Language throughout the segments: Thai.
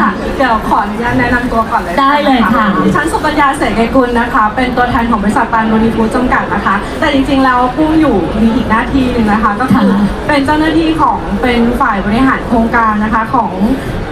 ค่ะ เดี๋ยวขออนุญาตแนะนำตัวก่อนเลยได้เลยค่ะ ดิฉันสุกัญญาเสกไกรกุลนะคะ เป็นตัวแทนของบริษัทปานโรนีฟูดจำกัดนะคะ แต่จริงๆแล้วปุ้มอยู่มีอีกหน้าที่หนึ่งนะคะ ก็คือค่ะเป็นเจ้าหน้าที่ของเป็นฝ่ายบริหารโครงการนะคะของ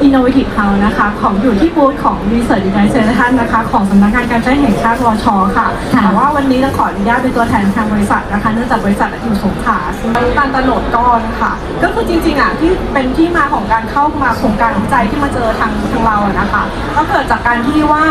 Innovative House นะคะ ของอยู่ที่บูธของ Research Design Center นะคะของสำนักงานการใช้แห่งชาติวชค่ะ ค่ะ แต่ว่าวันนี้เราขออนุญาตเป็นตัวแทนทางบริษัทนะคะเนื่องจากบริษัทอยู่สงขลาซึ่งน้ำตาลตะโนดก้อนค่ะ ก็คือจริงๆอะที่เป็นที่มาของการเข้ามาโครงการวิจัยที่มาเจอทางทางเราอะนะคะก็เกิดจากการที่ว่า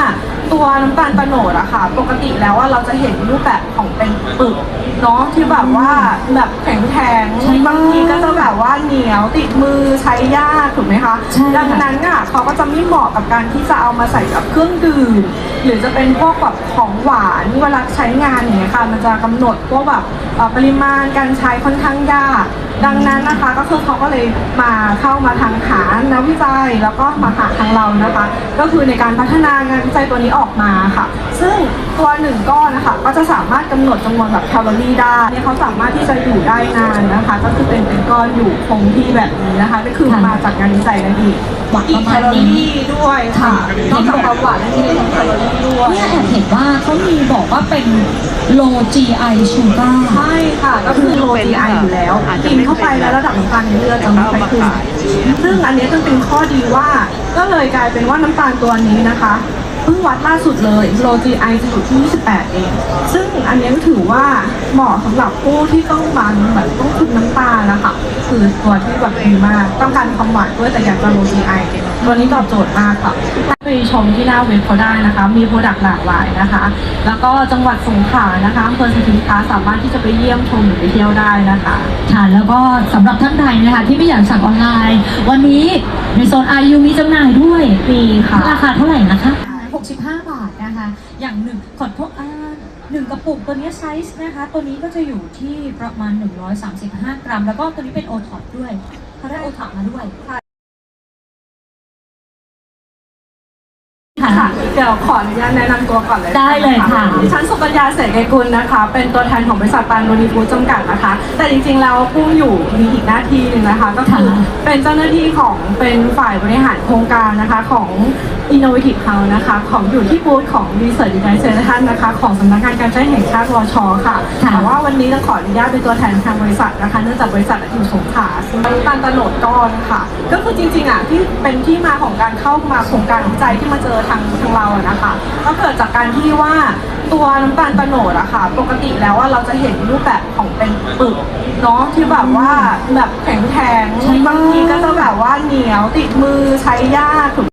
ตัวน้ำตาลตะโนดอะค่ะ ปกติแล้วว่าเราจะเห็นรูปแบบของเป็นปึกเนาะที่แบบว่าแบบแข็งแข็งใช่บางทีก็จะแบบว่าเหนียวติดมือใช้ยากถูกไหมคะใช่ค่ะ ดังนั้นอะเขาก็จะไม่เหมาะกับการที่จะเอามาใส่กับเครื่องดื่มหรือจะเป็นพวกแบบของหวานเวลาใช้งานอย่างเงี้ยค่ะ มันจะกำหนดพวกแบบเอ่อปริมาณการใช้ค่อนข้างยาก ดังนั้นนะคะก็คือเขาก็เลยมาเข้ามาทางหานักวิจัยแล้วก็มาหาทางเรานะคะ ก็คือในการพัฒนางานวิจัยตัวนี้ออกมาค่ะ ซึ่งตัวหนึ่งก้อนนะคะก็จะสามารถกำหนดจำนวนแบบแคลอรี่ได้เนี่ยเขาสามารถที่จะอยู่ได้นานนะคะ ก็คือเป็นเป็นก้อนอยู่คงที่แบบนี้นะคะก็คือค่ะมาจากงานวิจัยนั่นเองหวังอีปกระแคมาณลอนี้รี่ด้วยค่ะนอกจากความหวานแล้วยังมีแคลอรี่ด้วยเนี่ยแอบเห็นว่าเขามีบอกว่าเป็น low GI sugar ใช่ค่ะ ก็คือโล GI อยู่แล้วกินเข้าไปแล้วระดับน้ำตาลในเลือดจะไม่ค่อยขึ้นซึ่งอันนี้จึงเป็นข้อดีว่า ก็เลยกลายเป็นว่าน้ำตาลตัวนี้นะคะเพิ่งวัดล่าสุดเลยโล GI จะอยู่ที่ 28 เอง ซึ่งอันนี้ก็ถือว่าเหมาะสำหรับผู้ที่ต้องมันแบบต้องคุมน้ำตาลนะคะคือตัวที่แบบดีมาก ต้องการความหวานด้วยแต่อยากจะโล GI ตัวนี้ตอบโจทย์มากค่ะไปชมที่หน้าเว็บเขาได้นะคะ มีโปรดักต์หลากหลายนะคะ แล้วก็จังหวัดสงขลานะคะอำเภอสถิงค้าสามารถที่จะไปเยี่ยมชมหรือไปเที่ยวได้นะคะค่ะแล้วก็สำหรับท่านใดนะคะที่ไม่อยากสั่งออนไลน์ วันนี้ในโซน IU มีจำหน่ายด้วยมีค่ะราคาเท่าไหร่นะคะ 65 บาทนะคะ อย่างหนึ่งขอโทษอ่าหนึ่งกระปุกตัวนี้ไซส์นะคะ ตัวนี้ก็จะอยู่ที่ประมาณ 135 กรัม แล้วก็ตัวนี้เป็นโอท็อปด้วยเขาได้โอท็อปมาด้วย ค่ะค่ะเดี๋ยวขออนุญาตแนะนำตัวก่อนเลยได้เลยค่ะดิฉันสุกัญญาเสกไกรกุลนะคะ เป็นตัวแทนของบริษัทปานโรนีฟูดจำกัดนะคะ แต่จริงๆแล้วปุ้มอยู่มีอีกหน้าที่หนึ่งนะคะ ก็คือค่ะเป็นเจ้าหน้าที่ของเป็นฝ่ายบริหารโครงการนะคะของ Innovative House นะคะ ของอยู่ที่บูธของ Research Design Center นะคะของสำนักงานการใช้แห่งชาติวชค่ะ ค่ะ แต่ว่าวันนี้เราขออนุญาตเป็นตัวแทนทางบริษัทนะคะเนื่องจากบริษัทอยู่สงขลาซึ่งน้ำตาลตะโนดก้อนค่ะ ก็คือจริงๆอะที่เป็นที่มาของการเข้ามาโครงการวิจัยที่มาเจอทางทางเราอะนะคะก็เกิดจากการที่ว่าตัวน้ำตาลตะโนดอะค่ะ ปกติแล้วว่าเราจะเห็นรูปแบบของเป็นปึกเนาะที่แบบว่าแบบแข็งแข็งใช่บางทีก็จะแบบว่าเหนียวติดมือใช้ยากถูก